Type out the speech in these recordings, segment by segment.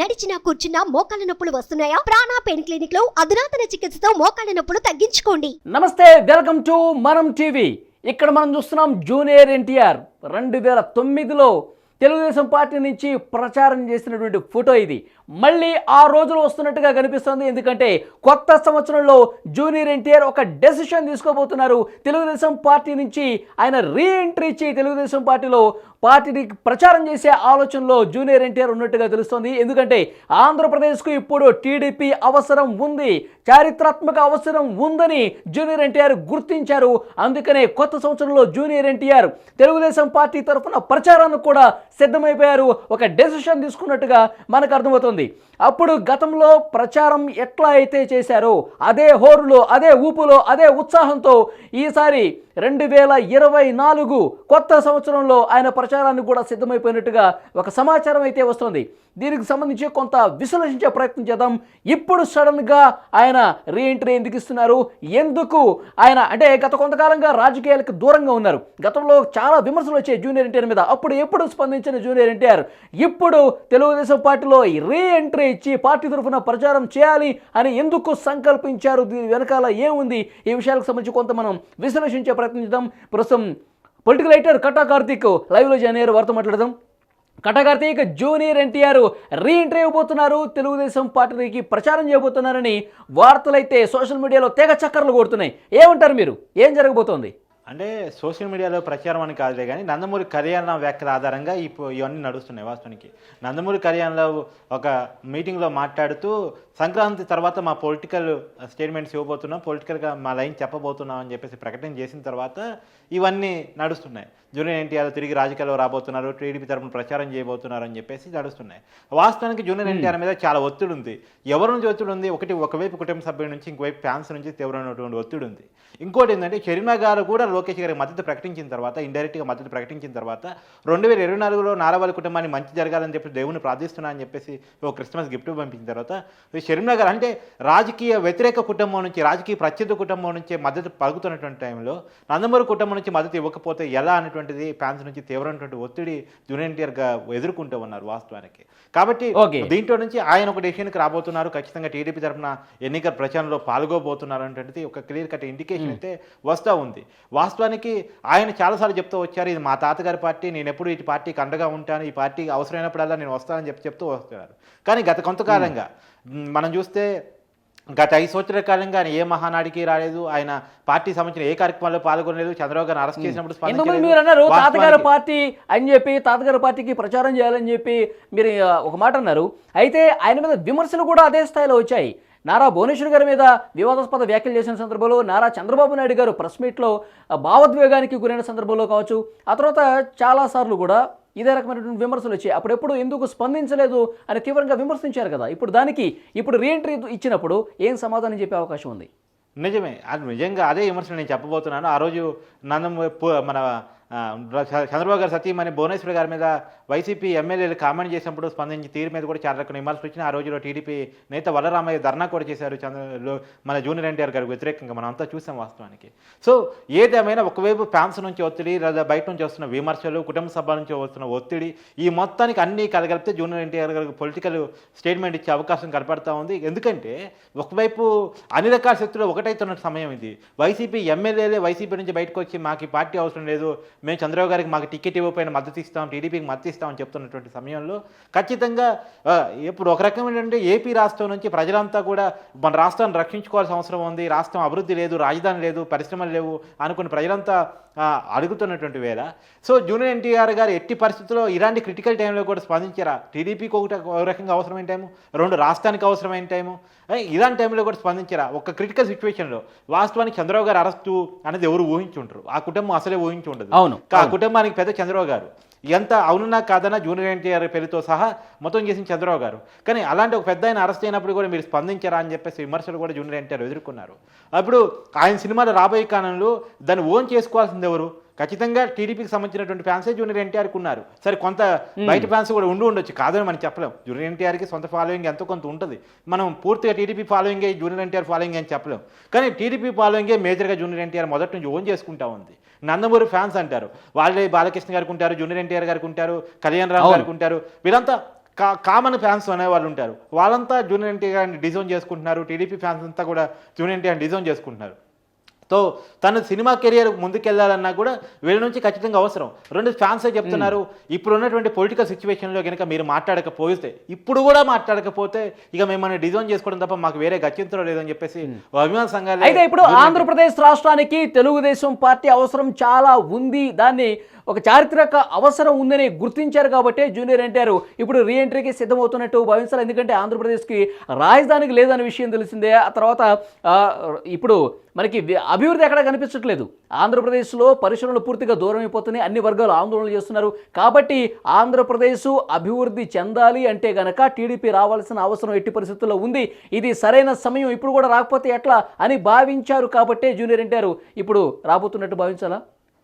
నడిచినా కూర్చున్నా మోకాళ్ళ నొప్పులు వస్తున్నాయా? ప్రాణా పెయిన్ క్లినిక్లో అధునాతన చికిత్సతో మోకాళ్ళ నొప్పులు తగ్గించుకోండి. నమస్తే వెల్కమ్ టు మనం టీవీ. ఇక్కడ మనం చూస్తున్నాం జూనియర్ ఎన్టీఆర్. రెండు వేల తొమ్మిదిలో తెలుగుదేశం పార్టీ నుంచి ప్రచారం చేసినటువంటి ఫోటో ఇది. మళ్ళీ ఆ రోజులు వస్తున్నట్టుగా కనిపిస్తుంది. ఎందుకంటే కొత్త సంవత్సరంలో జూనియర్ ఎన్టీఆర్ ఒక డెసిషన్ తీసుకోబోతున్నారు. తెలుగుదేశం పార్టీ నుంచి ఆయన రీ ఎంట్రీ ఇచ్చి తెలుగుదేశం పార్టీలో పార్టీని ప్రచారం చేసే ఆలోచనలో జూనియర్ ఎన్టీఆర్ ఉన్నట్టుగా తెలుస్తోంది. ఎందుకంటే ఆంధ్రప్రదేశ్కు ఇప్పుడు టీడీపీ అవసరం ఉంది. చారిత్రాత్మక అవసరం ఉందని జూనియర్ ఎన్టీఆర్ గుర్తించారు. అందుకనే కొత్త సంవత్సరంలో జూనియర్ ఎన్టీఆర్ తెలుగుదేశం పార్టీ తరఫున ప్రచారానికి కూడా సిద్ధమైపోయారు. ఒక డెసిషన్ తీసుకున్నట్టుగా మనకు అర్థమవుతుంది. అప్పుడు గతంలో ప్రచారం ఎట్లా అయితే చేశారో అదే హోరులో అదే ఊపులో అదే ఉత్సాహంతో ఈసారి రెండు వేల ఇరవై నాలుగు కొత్త సంవత్సరంలో ఆయన ప్రచారానికి కూడా సిద్ధమైపోయినట్టుగా ఒక సమాచారం అయితే వస్తుంది. దీనికి సంబంధించి కొంత విశ్లేషించే ప్రయత్నం చేద్దాం. ఇప్పుడు సడన్గా ఆయన రీఎంట్రీ ఎందుకు ఇస్తున్నారు ఎందుకు ఆయన అంటే గత కొంతకాలంగా రాజకీయాలకు దూరంగా ఉన్నారు. గతంలో చాలా విమర్శలు వచ్చాయి జూనియర్ ఎన్టీఆర్ మీద. అప్పుడు ఎప్పుడు స్పందించిన జూనియర్ ఎన్టీఆర్? ఇప్పుడు తెలుగుదేశం పార్టీలో రీ ఎంట్రీ ఇచ్చి పార్టీ తరఫున ప్రచారం చేయాలి అని ఎందుకు సంకల్పించారు? దీని వెనకాల ఏముంది? ఈ విషయాలకు సంబంధించి కొంత మనం విశ్లేషించే ప్రయత్నం చేద్దాం. ప్రస్తుతం పొలిటికల్ రైటర్ కట్టా కార్తీక్ లైవ్లో జాయిన్ అయ్యారు. వారితో మాట్లాడదాం. కటకార్తీక్ junior NTR reentry Telugu Desam పార్టీకి ప్రచారం చేయబోతున్నారని వార్తలైతే సోషల్ మీడియాలో తెగ చక్కర్లు కొడుతున్నాయి. ఏమంటారు మీరు? ఏం జరగబోతోంది? అంటే సోషల్ మీడియాలో ప్రచారం అని కాదులే కానీ నందమూరి కళ్యాణ వ్యాఖ్యల ఆధారంగా ఇప్పుడు ఇవన్నీ నడుస్తున్నాయి వాస్తవానికి. నందమూరి కళ్యాణ్లో ఒక మీటింగ్లో మాట్లాడుతూ సంక్రాంతి తర్వాత మా పొలిటికల్ స్టేట్మెంట్స్ ఇవ్వబోతున్నాం పొలిటికల్గా మా లైన్ చెప్పబోతున్నాం అని చెప్పేసి ప్రకటన చేసిన తర్వాత ఇవన్నీ నడుస్తున్నాయి. జూనియర్ ఎన్టీఆర్ తిరిగి రాజకీయాల్లో రాబోతున్నారు టీడీపీ తరపున ప్రచారం చేయబోతున్నారు అని చెప్పేసి నడుస్తున్నాయి. వాస్తవానికి జూనియర్ ఎన్టీఆర్ మీద చాలా ఒత్తిడి ఉంది ఎవరి నుంచి ఒత్తిడి ఉంది ఒకటి ఒకవైపు కుటుంబ సభ్యుల నుంచి ఇంకోవైపు ఫ్యాన్స్ నుంచి తీవ్రమైనటువంటి ఒత్తిడి ఉంది ఇంకోటి ఏంటంటే షర్మిల గారు కూడా లోకేష్ గారికి మద్దతు ప్రకటించిన తర్వాత ఇండైరెక్ట్గా మద్దతు ప్రకటించిన తర్వాత రెండు వేల ఇరవై నాలుగులో నారావారి కుటుంబాన్ని మంచి జరగాలని చెప్పి దేవుని ప్రార్థిస్తున్నా అని చెప్పేసి ఒక క్రిస్మస్ గిఫ్ట్ పంపించిన తర్వాత గారు అంటే రాజకీయ వ్యతిరేక కుటుంబం నుంచి రాజకీయ ప్రత్యర్థి కుటుంబం నుంచి మద్దతు పలుకుతున్నటువంటి టైంలో నందమూరి కుటుంబం నుంచి మద్దతు ఇవ్వకపోతే ఎలా అనేటువంటిది ఫ్యాన్స్ నుంచి తీవ్రమైనటువంటి ఒత్తిడి జూనియర్ ఎదుర్కొంటూ ఉన్నారు వాస్తవానికి. కాబట్టి. దీంట్లో నుంచి ఆయన ఒక డెసిషన్కి రాబోతున్నారు. ఖచ్చితంగా టీడీపీ తరఫున ఎన్నికల ప్రచారంలో పాల్గొబోతున్నారు అనేటువంటిది ఒక క్లియర్ కట్ ఇండికేషన్ అయితే వస్తూ ఉంది. వాస్తవానికి ఆయన చాలాసార్లు చెప్తూ వచ్చారు ఇది మా తాతగారి పార్టీ నేను ఎప్పుడు ఈ పార్టీకి అండగా ఉంటాను ఈ పార్టీకి అవసరమైనప్పుడల్లా నేను వస్తానని చెప్పి చెప్తూ వస్తున్నారు. కానీ గత కొంతకాలంగా మ్, మనం చూస్తే గత ఐదు సంవత్సరాల కాలంగా ఆయన ఏ మహానాడికి రాలేదు ఆయన పార్టీ సంబంధించిన ఏ కార్యక్రమాల్లో పాల్గొనలేదు చంద్రబాబు గారిని అరెస్ట్ చేసినప్పుడు ఎందుకు స్పందించలేదు. మీరు అన్నారు తాతగారు పార్టీ అని చెప్పి తాతగారు పార్టీకి ప్రచారం చేయాలని చెప్పి మీరు ఒక మాట అన్నారు. అయితే ఆయన మీద విమర్శలు కూడా అదే స్థాయిలో వచ్చాయి. నారా భువనేశ్వర్ గారి మీద వివాదాస్పద వ్యాఖ్యలు చేసిన సందర్భంలో నారా చంద్రబాబు నాయుడు గారు ప్రెస్ మీట్లో భావోద్వేగానికి గురైన సందర్భంలో కావచ్చు ఆ తర్వాత చాలాసార్లు కూడా ఇదే రకమైనటువంటి విమర్శలు వచ్చాయి. అప్పుడెప్పుడు ఎందుకు స్పందించలేదు అని తీవ్రంగా విమర్శించారు కదా. ఇప్పుడు దానికి ఇప్పుడు రీఎంట్రీ ఇచ్చినప్పుడు ఏం సమాధానం చెప్పే అవకాశం ఉంది? నిజమే. అది నిజంగా అదే విమర్శలు నేను చెప్పబోతున్నాను. ఆ రోజు నందం మన చంద్రబాబు గారు సతీమణి భువనేశ్వర్ గారి మీద వైసీపీ ఎమ్మెల్యేలు కామెంట్ చేసినప్పుడు స్పందించి తీరు మీద కూడా చాలా రకాల విమర్శలు వచ్చినాయి. ఆ రోజులో టీడీపీ నేత వల్లరామయ్య ధర్నా కూడా చేశారు. చంద్ర మన జూనియర్ ఎన్టీఆర్ గారికి వ్యతిరేకంగా మనం అంతా చూసాం వాస్తవానికి. సో ఏదేమైనా ఒకవైపు ఫ్యాన్స్ నుంచి ఒత్తిడి లేదా బయట నుంచి వస్తున్న విమర్శలు కుటుంబ సభ నుంచి వస్తున్న ఒత్తిడి ఈ మొత్తానికి అన్ని కలగలిపితే జూనియర్ ఎన్టీఆర్ గారికి పొలిటికల్ స్టేట్మెంట్ ఇచ్చే అవకాశం కనపడతా ఉంది. ఎందుకంటే ఒకవైపు అన్ని రకాల శక్తులు ఒకటైతున్న సమయం ఇది. వైసీపీ ఎమ్మెల్యేలే వైసీపీ నుంచి బయటకు వచ్చి మాకు పార్టీ అవసరం లేదు మేము చంద్రబాబు గారికి మాకు టికెట్ ఇవ్వకపోయినా మద్దతు ఇస్తాం టీడీపీకి మద్దతు ఇస్తామని చెప్తున్నటువంటి సమయంలో ఖచ్చితంగా ఇప్పుడు ఒక రకం ఏంటంటే ఏపీ రాష్ట్రం నుంచి ప్రజలంతా కూడా మన రాష్ట్రాన్ని రక్షించుకోవాల్సిన అవసరం ఉంది రాష్ట్రం అభివృద్ధి లేదు రాజధాని లేదు పరిశ్రమలు లేవు అనుకుని ప్రజలంతా అడుగుతున్నటువంటి వేళ. సో జూనియర్ ఎన్టీఆర్ గారు ఎట్టి పరిస్థితుల్లో ఇలాంటి క్రిటికల్ టైంలో కూడా స్పందించారా? టీడీపీకి ఒకటి ఒక రకంగా అవసరమైన టైము రెండు రాష్ట్రానికి అవసరమైన టైము ఇలాంటి టైంలో కూడా స్పందించారా? ఒక క్రిటికల్ సిచ్యువేషన్లో వాస్తవానికి చంద్రబాబు గారు అరెస్టు అనేది ఎవరు ఊహించుంటారు ఆ కుటుంబం అసలే ఊహించి ఉండదు అవును, ఆ కుటుంబానికి పెద్ద చంద్రబాబు గారు. ఎంత అవునన్నా కాదన్నా జూనియర్ ఎన్టీఆర్ పేరుతో సహా మొత్తం చేసిన చంద్రబాబు గారు. కానీ అలాంటి ఒక పెద్ద ఆయన అరెస్ట్ అయినప్పుడు కూడా మీరు స్పందించారా అని చెప్పేసి విమర్శలు కూడా జూనియర్ ఎన్టీఆర్ ఎదుర్కొన్నారు. అప్పుడు ఆయన సినిమాలు రాబోయే కాలంలో దాన్ని ఓన్ చేసుకోవాల్సింది ఎవరు? ఖచ్చితంగా టీడీపీకి సంబంధించినటువంటి ఫ్యాన్సే జూనియర్ ఎన్టీఆర్కి ఉన్నారు. సరే కొంత బయట ఫ్యాన్స్ కూడా ఉండి ఉండొచ్చు. కాదని మనం చెప్పలేం. జూనియర్ ఎన్టీఆర్కి సొంత ఫాలోయింగ్ ఎంతో కొంత ఉంటుంది. మనం పూర్తిగా టీడీపీ ఫాలోయింగే జూనియర్ ఎన్టీఆర్ ఫాలోయింగ్ అని చెప్పలేం. కానీ టీడీపీ ఫాలోయింగే మేజర్గా జూనియర్ ఎన్టీఆర్ మొదటి నుంచి ఓన్ చేసుకుంటా ఉంది. నందమూరి ఫ్యాన్స్ అంటారు. వాళ్ళే బాలకృష్ణ గారికి ఉంటారు జూనియర్ ఎన్టీఆర్ గారికి ఉంటారు కళ్యాణ్ అవును. గారికి ఉంటారు. వీళ్ళంతా కా కామన్ ఫ్యాన్స్ అనే వాళ్ళు ఉంటారు. వాళ్ళంతా జూనియర్ ఎన్టీఆర్ డిజైన్ చేసుకుంటున్నారు. టీడీపీ ఫ్యాన్స్ అంతా కూడా జూనియర్ ఎన్టీఆర్ డిజైన్ చేసుకుంటున్నారు. సో తను సినిమా కెరియర్ ముందుకెళ్ళాలన్నా కూడా వీళ్ళ నుంచి ఖచ్చితంగా అవసరం. రెండు ఫ్యాన్సే చెప్తున్నారు. ఇప్పుడు ఉన్నటువంటి పొలిటికల్ సిచ్యువేషన్లో కనుక మీరు మాట్లాడకపోతే ఇప్పుడు కూడా మాట్లాడకపోతే ఇక మిమ్మల్ని డిజైన్ చేసుకోవడం తప్ప మాకు వేరే గచ్చింతరం లేదని చెప్పేసి అభిమాన సంఘాలు అయితే ఇప్పుడు ఆంధ్రప్రదేశ్ రాష్ట్రానికి తెలుగుదేశం పార్టీ అవసరం చాలా ఉంది. దాన్ని ఒక చారిత్రక అవసరం ఉందని గుర్తించారు కాబట్టి జూనియర్ ఎన్టీఆర్ ఇప్పుడు రీఎంట్రీకి సిద్ధమవుతున్నట్టు భావించాలి. ఎందుకంటే ఆంధ్రప్రదేశ్కి రాజధానికి లేదనే విషయం తెలిసిందే. ఆ తర్వాత ఇప్పుడు మనకి అభివృద్ధి ఎక్కడ కనిపించట్లేదు. ఆంధ్రప్రదేశ్లో పరిశ్రమలు పూర్తిగా దూరం అయిపోతున్నాయి. అన్ని వర్గాలు ఆందోళనలు చేస్తున్నారు. కాబట్టి ఆంధ్రప్రదేశ్ అభివృద్ధి చెందాలి అంటే గనక టీడీపీ రావాల్సిన అవసరం ఎట్టి పరిస్థితుల్లో ఉంది. ఇది సరైన సమయం ఇప్పుడు కూడా రాకపోతే ఎట్లా అని భావించారు కాబట్టే జూనియర్ ఎన్టీఆర్ ఇప్పుడు రాబోతున్నట్టు భావించాలా?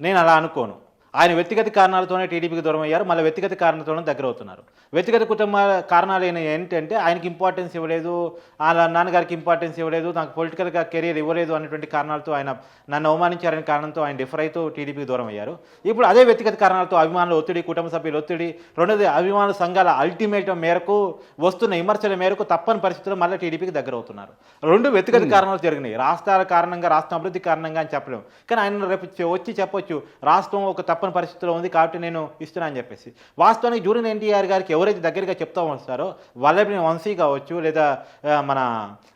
నేను అలా అనుకోను. ఆయన వ్యక్తిగత కారణాలతోనే టీడీపీకి దూరం అయ్యారు మళ్ళీ వ్యక్తిగత కారణాలతోనే దగ్గర అవుతున్నారు వ్యక్తిగత కుటుంబ కారణాలు అయిన ఏంటంటే ఆయనకి ఇంపార్టెన్స్ ఇవ్వలేదు వాళ్ళ నాన్నగారికి ఇంపార్టెన్స్ ఇవ్వలేదు నాకు పొలిటికల్గా కెరీర్ ఇవ్వలేదు అనేటువంటి కారణాలతో ఆయన నన్ను అవమానించారనే కారణంతో ఆయన డిఫర్ అవుతూ టీడీపీకి దూరం అయ్యారు ఇప్పుడు అదే వ్యక్తిగత కారణాలతో అభిమానుల ఒత్తిడి కుటుంబ సభ్యుల ఒత్తిడి రెండోది అభిమాన సంఘాల అల్టిమేటం మేరకు వస్తున్న విమర్శల మేరకు తప్పని పరిస్థితుల్లో మళ్ళీ టీడీపీకి దగ్గర అవుతున్నారు రెండు వ్యక్తిగత కారణాలు జరిగినాయి. రాష్ట్రాల కారణంగా రాష్ట్రం అభివృద్ధి కారణంగా అని చెప్పలేము. కానీ ఆయన రేపు వచ్చి చెప్పొచ్చు. రాష్ట్రం ఒక తప్పని పరిస్థితిలో ఉంది కాబట్టి నేను ఇస్తున్నా అని చెప్పేసి. వాస్తవానికి జూనియర్ ఎన్టీఆర్ గారికి ఎవరైతే దగ్గరగా చెప్తా వస్తారో వల్లభి వంశీ కావచ్చు లేదా మన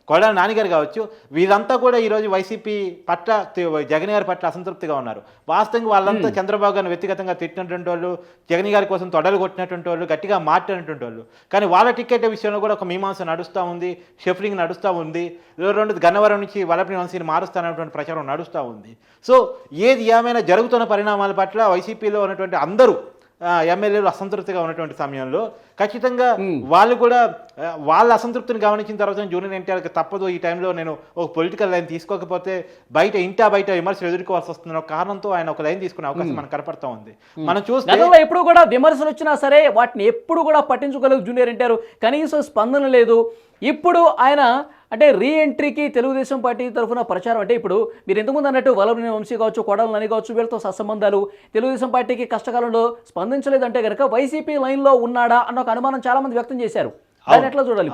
కొడాల నానిగారు కావచ్చు వీళ్ళంతా కూడా ఈరోజు వైసీపీ పట్ల జగన్ గారి పట్ల అసంతృప్తిగా ఉన్నారు. వాస్తవంగా వాళ్ళంతా చంద్రబాబు గారిని వ్యక్తిగతంగా తిట్టినటువంటి వాళ్ళు జగన్ గారి కోసం తొడలు కొట్టినటువంటి వాళ్ళు గట్టిగా మాట్లాడినటువంటి వాళ్ళు. కానీ వాళ్ళ టికెట్ విషయంలో కూడా ఒక మీమాంస నడుస్తూ ఉంది షెఫ్లింగ్ నడుస్తూ ఉంది రెండు గన్నవరం నుంచి వలపని వంశీని మారుస్తానటువంటి ప్రచారం నడుస్తూ ఉంది. సో ఏది ఏమైనా జరుగుతున్న పరిణామాల పట్ల వైసీపీలో ఉన్నటువంటి అందరూ ఎమ్మెల్యేలు అసంతృప్తిగా ఉన్నటువంటి సమయంలో ఖచ్చితంగా వాళ్ళు కూడా వాళ్ళ అసంతృప్తిని గమనించిన తర్వాత జూనియర్ ఎన్టీఆర్కి తప్పదు ఈ టైంలో నేను ఒక పొలిటికల్ లైన్ తీసుకోకపోతే బయట ఇంటా బయట విమర్శలు ఎదుర్కోవాల్సి వస్తున్న కారణంతో ఆయన ఒక లైన్ తీసుకునే అవకాశం మనకు కనపడతా ఉంది. మనం చూస్తే ఎప్పుడు కూడా విమర్శలు వచ్చినా సరే వాటిని ఎప్పుడు కూడా పట్టించుకోలేదు జూనియర్ ఎన్టీఆర్. కనీసం స్పందన లేదు. ఇప్పుడు ఆయన అంటే రీ ఎంట్రీకి తెలుగుదేశం పార్టీ తరఫున ప్రచారం. అంటే ఇప్పుడు మీరు ఇంతకుముందు అన్నట్టు వలభని వంశీ కావచ్చు కొడాలని అని కావచ్చు వీళ్ళతో సత్సంబంధాలు తెలుగుదేశం పార్టీకి కష్టకాలంలో స్పందించలేదంటే కనుక వైసీపీ లైన్లో ఉన్నాడా అన్న ఒక అనుమానం చాలా మంది వ్యక్తం చేశారు. దాన్ని ఎట్లా చూడాలి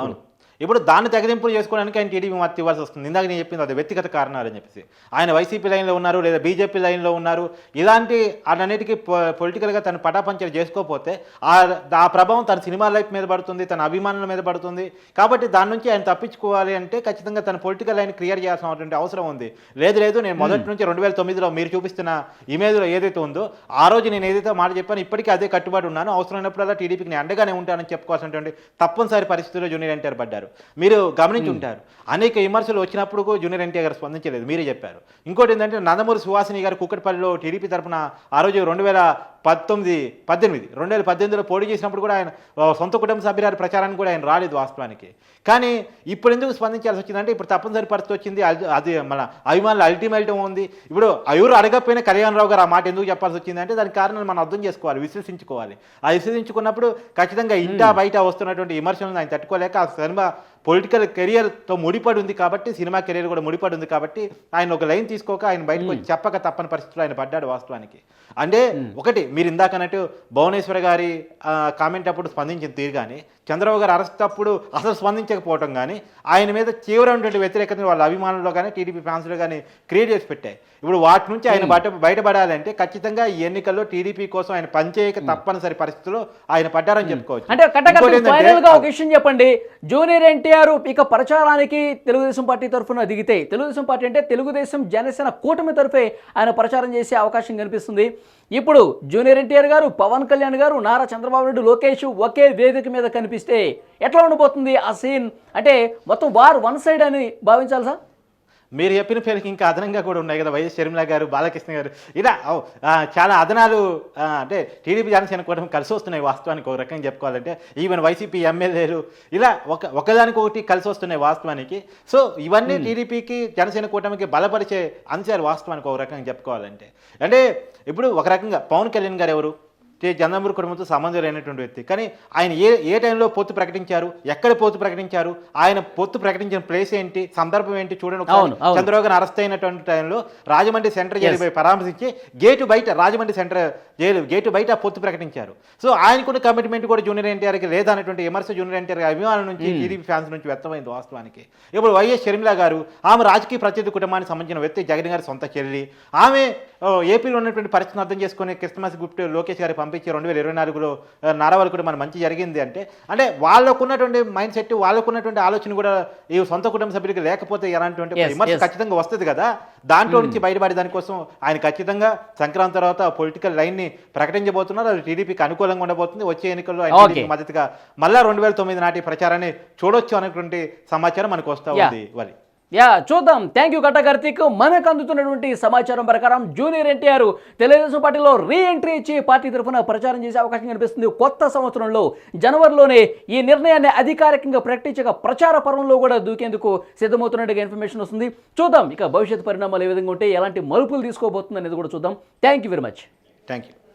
ఇప్పుడు దాన్ని తెగదింపులు చేసుకోవడానికి ఆయన టీడీపీ మద్దతు ఇవ్వాల్సి వస్తుంది. ఇందాక నేను చెప్పింది అది వ్యక్తిగత కారణాలు అని చెప్పేసి. ఆయన వైసీపీ లైన్లో ఉన్నారు లేదా బీజేపీ లైన్లో ఉన్నారు. ఇలాంటి అన్నిటికీ పొలిటికల్గా తను పటాపంచలు చేసుకోకపోతే ఆ ఆ ప్రభావం తన సినిమా లైఫ్ మీద పడుతుంది తన అభిమానుల మీద పడుతుంది. కాబట్టి దాని నుంచి ఆయన తప్పించుకోవాలి అంటే ఖచ్చితంగా తన పొలిటికల్ లైన్ క్లియర్ చేయాల్సినటువంటి అవసరం ఉంది. లేదు లేదు నేను మొదటి నుంచి రెండు వేల తొమ్మిదిలో మీరు చూపిస్తున్న ఇమేజ్లో ఏదైతే ఉందో ఆ రోజు నేను ఏదైతే మాట చెప్పానో ఇప్పటికీ అదే కట్టుబాటు ఉన్నాను. అవసరమైనప్పుడల్లా టీడీపీకి నేను అండగానే ఉంటానని చెప్పుకోవాల్సినటువంటి తప్పనిసరి పరిస్థితుల్లో జూనియర్ ఎన్టీఆర్ పడ్డారు. మీరు గమనించి ఉంటారు అనేక విమర్శలు వచ్చినప్పుడు జూనియర్ ఎన్టీఆర్ గారు స్పందించలేదు. మీరే చెప్పారు. ఇంకోటి ఏంటంటే నందమూరి సుహాసిని గారు కుక్కటిపల్లిలో టీడీపీ తరపున ఆ రోజు రెండు వేల పంతొమ్మిది పద్దెనిమిది. రెండు వేల పద్దెనిమిదిలో పోటీ చేసినప్పుడు కూడా ఆయన సొంత కుటుంబ సభ్యురాలి ప్రచారానికి కూడా ఆయన రాలేదు వాస్తవానికి. కానీ ఇప్పుడు ఎందుకు స్పందించాల్సి వచ్చిందంటే ఇప్పుడు తప్పనిసరి పరిస్థితి వచ్చింది అది- అది మన అభిమానులు అల్టిమేటం ఉంది. ఇప్పుడు ఎవరు అడగకపోయినా కళ్యాణరావు గారు ఆ మాట ఎందుకు చెప్పాల్సి వచ్చింది అంటే దానికి కారణం మనం అర్థం చేసుకోవాలి విశ్లేషించుకోవాలి ఆ విశ్లేషించుకున్నప్పుడు ఖచ్చితంగా ఇంటా బయట వస్తున్నటువంటి విమర్శలను ఆయన తట్టుకోలేక ఆ సినిమా పొలిటికల్ కెరియర్తో ముడిపడి ఉంది కాబట్టి సినిమా కెరియర్ కూడా ముడిపడి ఉంది కాబట్టి ఆయన ఒక లైన్ తీసుకోక ఆయన బయటకు చెప్పక తప్పని పరిస్థితిలో ఆయన పడ్డాడు వాస్తవానికి. అంటే ఒకటి మీరు ఇందాక అన్నట్టు భువనేశ్వర గారి కామెంట్ అప్పుడు స్పందించిన తీరు కానీ చంద్రబాబు గారు అరెస్ట్ అప్పుడు అసలు స్పందించకపోవటం కానీ ఆయన మీద తీవ్రమైనటువంటి వ్యతిరేకతను వాళ్ళ అభిమానుల్లో కానీ టీడీపీ ఫ్యాన్స్లో కానీ క్రియేట్ చేసి పెట్టాయి. ఇప్పుడు వాటి నుంచి ఆయన బయట బయటపడాలంటే ఖచ్చితంగా ఈ ఎన్నికల్లో టీడీపీ కోసం ఆయన పనిచేయక తప్పనిసరి పరిస్థితిలో ఆయన పడ్డారని చెప్పుకోవచ్చు. అంటే ఒక విషయం చెప్పండి. జూనియర్ ఎన్టీఆర్ ఇక ప్రచారానికి తెలుగుదేశం పార్టీ తరఫున దిగితే తెలుగుదేశం పార్టీ అంటే తెలుగుదేశం జనసేన కూటమి తరఫే ఆయన ప్రచారం చేసే అవకాశం కనిపిస్తుంది. ఇప్పుడు జూనియర్ ఎన్టీఆర్ గారు పవన్ కళ్యాణ్ గారు నారా చంద్రబాబు నాయుడు లోకేష్ ఒకే వేదిక మీద కనిపిస్తే ఎట్లా ఉండబోతుంది ఆ సీన్? అంటే మొత్తం వార్ వన్ సైడ్ అని భావించాలి సార్? మీరు చెప్పిన పేరుకి ఇంకా అదనంగా కూడా ఉన్నాయి కదా వైఎస్ షర్మిల గారు బాలకృష్ణ గారు. ఇలా చాలా అదనాలు అంటే టీడీపీ జనసేన కూటమి కలిసి వస్తున్నాయి వాస్తవానికి ఒక రకంగా చెప్పుకోవాలంటే. ఈవెన్ వైసీపీ ఎమ్మెల్యేలు ఇలా ఒక ఒకదానికొకటి కలిసి వస్తున్నాయి వాస్తవానికి. సో ఇవన్నీ టీడీపీకి జనసేన కూటమికి బలపరిచే అంశాలు వాస్తవానికి ఒక రకంగా చెప్పుకోవాలంటే. అంటే ఇప్పుడు ఒక రకంగా పవన్ కళ్యాణ్ గారు ఎవరు? జనంబూరి కుటుంబంతో సంబంధం లేనటువంటి వ్యక్తి. కానీ ఆయన ఏ ఏ టైంలో పొత్తు ప్రకటించారు? ఎక్కడ పొత్తు ప్రకటించారు? ఆయన పొత్తు ప్రకటించిన ప్లేస్ ఏంటి? సందర్భం ఏంటి? చూడండి. చంద్రబాబు గారు అరెస్ట్ అయినటువంటి టైంలో రాజమండ్రి సెంటర్ జైలు పరామర్శించి గేటు బయట రాజమండ్రి సెంటర్ జైలు గేటు బయట పొత్తు ప్రకటించారు. సో ఆయనకున్న కమిట్మెంట్ కూడా జూనియర్ ఎన్టీఆర్కి లేదన్నటువంటి విమర్శ జూనియర్ ఎన్టీఆర్ అభిమానుల నుంచి టీడీపీ ఫ్యాన్స్ నుంచి వ్యక్తమైంది వాస్తవానికి. ఇప్పుడు వైఎస్ షర్మిల గారు ఆమె రాజకీయ ప్రత్యర్థి కుటుంబానికి సంబంధించిన వ్యక్తి జగన్ గారి సొంత చెల్లి. ఆమె ఏపీలో ఉన్నటువంటి పరిస్థితిని అర్థం చేసుకుని కృష్ణమాస్ గుప్ట్ లోకేష్ గారికి పంపించి రెండు వేల ఇరవై నాలుగులో నారావాళ్ళు కూడా మన మంచి జరిగింది అంటే అంటే వాళ్ళకున్నటువంటి మైండ్ సెట్ వాళ్ళకున్నటువంటి ఆలోచన కూడా ఈ సొంత కుటుంబ సభ్యులకి లేకపోతే ఎలాంటి విమర్శ. ఖచ్చితంగా వస్తుంది కదా. దాంట్లో నుంచి బయటపడే దానికోసం ఆయన ఖచ్చితంగా సంక్రాంతి తర్వాత పొలిటికల్ లైన్ని ప్రకటించబోతున్నారు. అది టీడీపీకి అనుకూలంగా ఉండబోతుంది. వచ్చే ఎన్నికల్లో ఆయన మద్దతుగా మళ్ళా రెండు వేల తొమ్మిది నాటి ప్రచారాన్ని చూడొచ్చు అనేటువంటి సమాచారం మనకు వస్తా. ఉంది వలి యా చూద్దాం. Thank you Katta Karthik. మనకు అందుతున్నటువంటి సమాచారం ప్రకారం జూనియర్ ఎన్టీఆర్ తెలుగుదేశం పార్టీలో రీ ఎంట్రీ ఇచ్చి పార్టీ తరఫున ప్రచారం చేసే అవకాశం కనిపిస్తుంది. కొత్త సంవత్సరంలో జనవరిలోనే ఈ నిర్ణయాన్ని అధికారికంగా ప్రకటించక ప్రచార పర్వంలో కూడా దూకేందుకు సిద్ధమవుతున్నట్టుగా ఇన్ఫర్మేషన్ వస్తుంది. చూద్దాం. ఇక భవిష్యత్ పరిణామాలు ఏ విధంగా ఉంటే ఎలాంటి మలుపులు తీసుకోబోతుంది అనేది కూడా చూద్దాం. Thank you very much thank you